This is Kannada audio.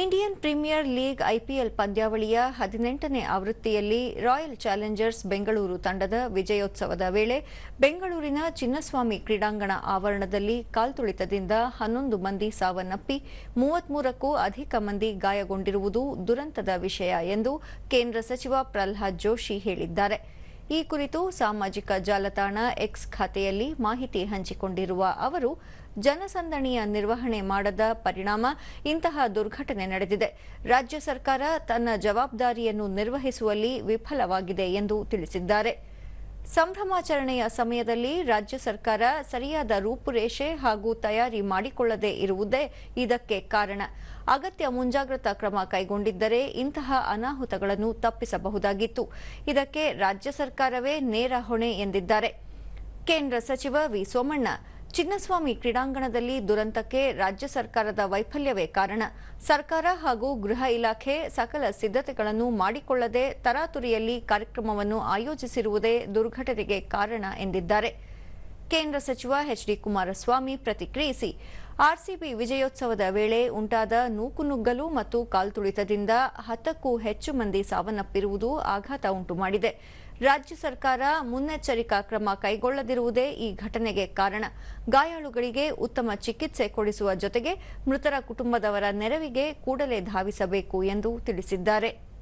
ಇಂಡಿಯನ್ ಪ್ರೀಮಿಯರ್ ಲೀಗ್ ಐಪಿಎಲ್ ಪಂದ್ಯಾವಳಿಯ ಹದಿನೆಂಟನೇ ಆವೃತ್ತಿಯಲ್ಲಿ ರಾಯಲ್ ಚಾಲೆಂಜರ್ಸ್ ಬೆಂಗಳೂರು ತಂಡದ ವಿಜಯೋತ್ಸವದ ವೇಳೆ ಬೆಂಗಳೂರಿನ ಚಿನ್ನಸ್ವಾಮಿ ಕ್ರೀಡಾಂಗಣ ಆವರಣದಲ್ಲಿ ಕಾಲ್ತುಳಿತದಿಂದ ಹನ್ನೊಂದು ಮಂದಿ ಸಾವನ್ನಪ್ಪಿ ಮೂವತ್ಮೂರಕ್ಕೂ ಅಧಿಕ ಮಂದಿ ಗಾಯಗೊಂಡಿರುವುದು ದುರಂತದ ವಿಷಯ ಎಂದು ಕೇಂದ್ರ ಸಚಿವ ಪ್ರಲ್ಹಾದ್ ಜೋಶಿ ಹೇಳಿದ್ದಾರೆ. ಈ ಕುರಿತು ಸಾಮಾಜಿಕ ಜಾಲತಾಣ ಎಕ್ಸ್ ಖಾತೆಯಲ್ಲಿ ಮಾಹಿತಿ ಹಂಚಿಕೊಂಡಿರುವ ಅವರು, ಜನಸಂದಣಿಯ ನಿರ್ವಹಣೆ ಮಾಡದ ಪರಿಣಾಮ ಇಂತಹ ದುರ್ಘಟನೆ ನಡೆದಿದೆ. ರಾಜ್ಯ ಸರ್ಕಾರ ತನ್ನ ಜವಾಬ್ದಾರಿಯನ್ನು ನಿರ್ವಹಿಸುವಲ್ಲಿ ವಿಫಲವಾಗಿದೆ ಎಂದು ತಿಳಿಸಿದ್ದಾರೆ. ಸಂಭ್ರಮಾಚರಣೆಯ ಸಮಯದಲ್ಲಿ ರಾಜ್ಯ ಸರ್ಕಾರ ಸರಿಯಾದ ರೂಪುರೇಷೆ ಹಾಗೂ ತಯಾರಿ ಮಾಡಿಕೊಳ್ಳದೇ ಇರುವುದೇ ಇದಕ್ಕೆ ಕಾರಣ. ಅಗತ್ಯ ಮುಂಜಾಗ್ರತಾ ಕ್ರಮ ಕೈಗೊಂಡಿದ್ದರೆ ಇಂತಹ ಅನಾಹುತಗಳನ್ನು ತಪ್ಪಿಸಬಹುದಾಗಿತ್ತು. ಇದಕ್ಕೆ ರಾಜ್ಯ ಸರ್ಕಾರವೇ ನೇರ ಹೊಣೆ ಎಂದಿದ್ದಾರೆ. ಕೇಂದ್ರ ಸಚಿವ ವಿ ಸೋಮಣ್ಣ ಚಿನ್ನಸ್ವಾಮಿ ಕ್ರೀಡಾಂಗಣದಲ್ಲಿ ದುರಂತಕ್ಕೆ ರಾಜ್ಯ ಸರ್ಕಾರದ ವೈಫಲ್ಯವೇ ಕಾರಣ. ಸರ್ಕಾರ ಹಾಗೂ ಗೃಹ ಇಲಾಖೆ ಸಕಲ ಸಿದ್ಧತೆಗಳನ್ನು ಮಾಡಿಕೊಳ್ಳದೆ ತರಾತುರಿಯಲ್ಲಿ ಕಾರ್ಯಕ್ರಮವನ್ನು ಆಯೋಜಿಸಿರುವುದೇ ದುರ್ಘಟನೆಗೆ ಕಾರಣ ಎಂದಿದ್ದಾರೆ. ಕೇಂದ್ರ ಸಚಿವ ಎಚ್ ಡಿ ಕುಮಾರಸ್ವಾಮಿ ಪ್ರತಿಕ್ರಿಯಿಸಿ ಆರ್ಸಿಬಿ ವಿಜಯೋತ್ಸವದ ವೇಳೆ ಉಂಟಾದ ನೂಕುನುಗ್ಗಲು ಮತ್ತು ಕಾಲ್ತುಳಿತದಿಂದ ಹತ್ತಕ್ಕೂ ಹೆಚ್ಚು ಮಂದಿ ಸಾವನ್ನಪ್ಪಿರುವುದು ಆಘಾತ ಉಂಟು ಮಾಡಿದೆ. ರಾಜ್ಯ ಸರ್ಕಾರ ಮುನ್ನೆಚ್ಚರಿಕಾ ಕ್ರಮ ಕೈಗೊಳ್ಳದಿರುವುದೇ ಈ ಘಟನೆಗೆ ಕಾರಣ. ಗಾಯಾಳುಗಳಿಗೆ ಉತ್ತಮ ಚಿಕಿತ್ಸೆ ಕೊಡಿಸುವ ಜೊತೆಗೆ ಮೃತರ ಕುಟುಂಬದವರ ನೆರವಿಗೆ ಕೂಡಲೇ ಧಾವಿಸಬೇಕು ಎಂದು ತಿಳಿಸಿದ್ದಾರೆ.